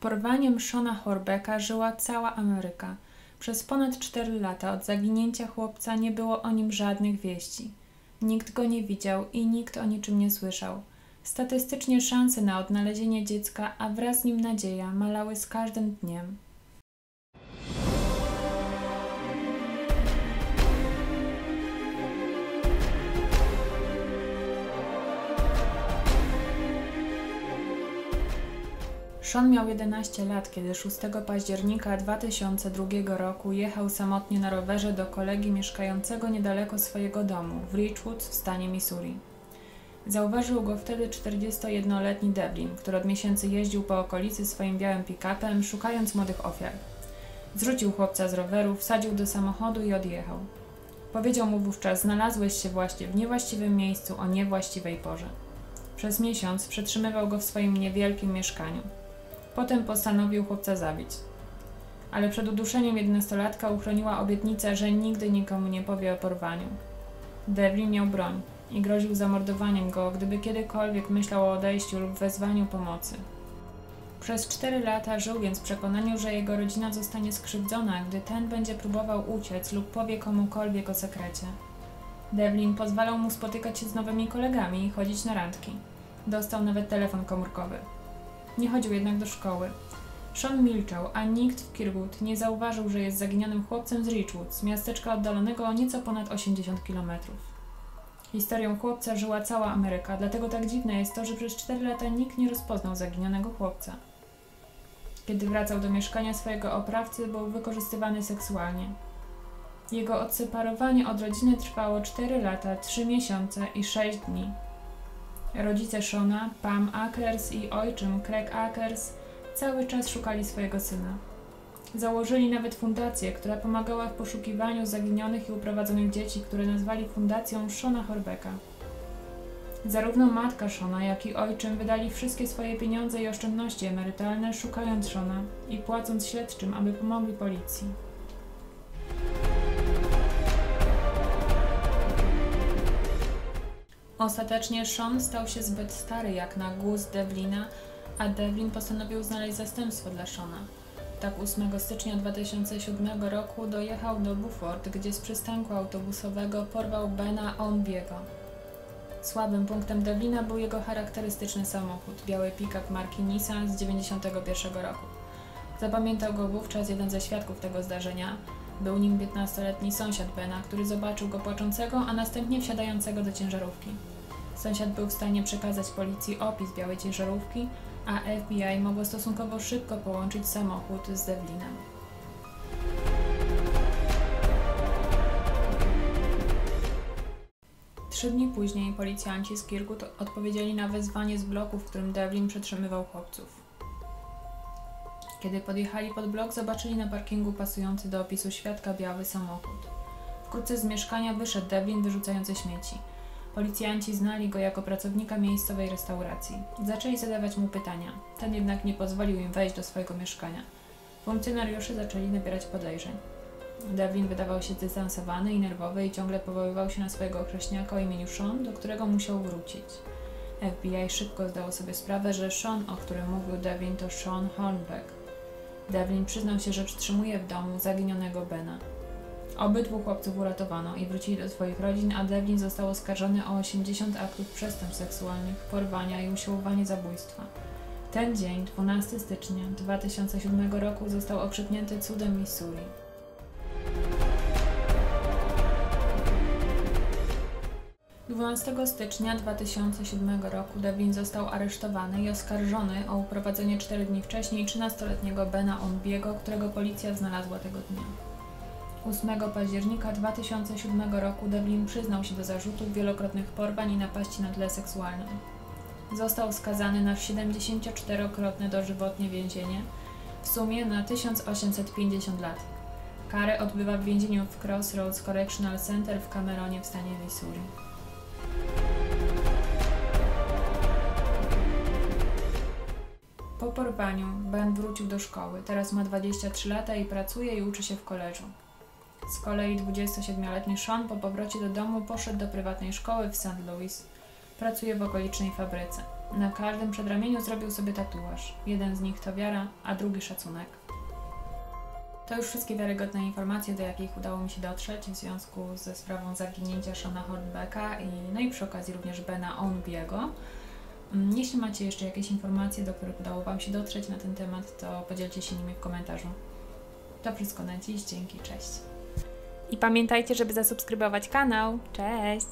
Porwaniem Shona Horbecka żyła cała Ameryka. Przez ponad cztery lata od zaginięcia chłopca nie było o nim żadnych wieści. Nikt go nie widział i nikt o niczym nie słyszał. Statystycznie szanse na odnalezienie dziecka, a wraz z nim nadzieja malały z każdym dniem. Sean miał 11 lat, kiedy 6 października 2002 roku jechał samotnie na rowerze do kolegi mieszkającego niedaleko swojego domu w Richwood w stanie Missouri. Zauważył go wtedy 41-letni Devlin, który od miesięcy jeździł po okolicy swoim białym pick-upem, szukając młodych ofiar. Zrzucił chłopca z roweru, wsadził do samochodu i odjechał. Powiedział mu wówczas: Znalazłeś się właśnie w niewłaściwym miejscu o niewłaściwej porze. Przez miesiąc przetrzymywał go w swoim niewielkim mieszkaniu. Potem postanowił chłopca zabić. Ale przed uduszeniem jedenastolatka uchroniła obietnica, że nigdy nikomu nie powie o porwaniu. Devlin miał broń i groził zamordowaniem go, gdyby kiedykolwiek myślał o odejściu lub wezwaniu pomocy. Przez cztery lata żył więc w przekonaniu, że jego rodzina zostanie skrzywdzona, gdy ten będzie próbował uciec lub powie komukolwiek o sekrecie. Devlin pozwalał mu spotykać się z nowymi kolegami i chodzić na randki. Dostał nawet telefon komórkowy. Nie chodził jednak do szkoły. Sean milczał, a nikt w Kirkwood nie zauważył, że jest zaginionym chłopcem z Richwood, z miasteczka oddalonego o nieco ponad 80 kilometrów. Historią chłopca żyła cała Ameryka, dlatego tak dziwne jest to, że przez 4 lata nikt nie rozpoznał zaginionego chłopca. Kiedy wracał do mieszkania swojego oprawcy, był wykorzystywany seksualnie. Jego odseparowanie od rodziny trwało 4 lata, 3 miesiące i 6 dni. Rodzice Shona, Pam Akers i ojczym Craig Akers cały czas szukali swojego syna. Założyli nawet fundację, która pomagała w poszukiwaniu zaginionych i uprowadzonych dzieci, które nazwali Fundacją Shona Horbecka. Zarówno matka Shona, jak i ojczym wydali wszystkie swoje pieniądze i oszczędności emerytalne, szukając Shona i płacąc śledczym, aby pomogli policji. Ostatecznie Sean stał się zbyt stary jak na gust Devlina, a Devlin postanowił znaleźć zastępstwo dla Shona. Tak 8 stycznia 2007 roku dojechał do Buford, gdzie z przystanku autobusowego porwał Bena Onbiego. Słabym punktem Devlina był jego charakterystyczny samochód, biały pick-up marki Nissan z 1991 roku. Zapamiętał go wówczas jeden ze świadków tego zdarzenia. Był nim 15-letni sąsiad Bena, który zobaczył go płaczącego, a następnie wsiadającego do ciężarówki. Sąsiad był w stanie przekazać policji opis białej ciężarówki, a FBI mogło stosunkowo szybko połączyć samochód z Devlinem. Trzy dni później policjanci z Kirkwood odpowiedzieli na wezwanie z bloku, w którym Devlin przetrzymywał chłopców. Kiedy podjechali pod blok, zobaczyli na parkingu pasujący do opisu świadka biały samochód. Wkrótce z mieszkania wyszedł Devlin wyrzucający śmieci. Policjanci znali go jako pracownika miejscowej restauracji. Zaczęli zadawać mu pytania. Ten jednak nie pozwolił im wejść do swojego mieszkania. Funkcjonariusze zaczęli nabierać podejrzeń. Devlin wydawał się zdystansowany i nerwowy i ciągle powoływał się na swojego okreśniaka o imieniu Sean, do którego musiał wrócić. FBI szybko zdało sobie sprawę, że Sean, o którym mówił Devlin, to Sean Hornbeck. Devlin przyznał się, że przytrzymuje w domu zaginionego Bena. Obydwu chłopców uratowano i wrócili do swoich rodzin, a Devlin został oskarżony o 80 aktów przestępstw seksualnych, porwania i usiłowanie zabójstwa. Ten dzień, 12 stycznia 2007 roku, został okrzyknięty cudem Missouri. Dwunastego stycznia 2007 roku Devlin został aresztowany i oskarżony o uprowadzenie cztery dni wcześniej 13-letniego Bena Onbiego, którego policja znalazła tego dnia. 8 października 2007 roku Devlin przyznał się do zarzutów wielokrotnych porwań i napaści na tle seksualnym. Został skazany na 74-krotne dożywotnie więzienie, w sumie na 1850 lat. Karę odbywa w więzieniu w Crossroads Correctional Center w Cameronie w stanie Missouri. Po porwaniu Ben wrócił do szkoły. Teraz ma 23 lata i pracuje i uczy się w koleżu. Z kolei 27-letni Sean po powrocie do domu poszedł do prywatnej szkoły w St. Louis. Pracuje w okolicznej fabryce. Na każdym przedramieniu zrobił sobie tatuaż. Jeden z nich to wiara, a drugi szacunek. To już wszystkie wiarygodne informacje, do jakich udało mi się dotrzeć w związku ze sprawą zaginięcia Shona Hornbecka i, no i przy okazji również Bena Onbiego. Mm, Jeśli macie jeszcze jakieś informacje, do których udało Wam się dotrzeć na ten temat, to podzielcie się nimi w komentarzu. To wszystko na dziś, dzięki, cześć. I pamiętajcie, żeby zasubskrybować kanał. Cześć!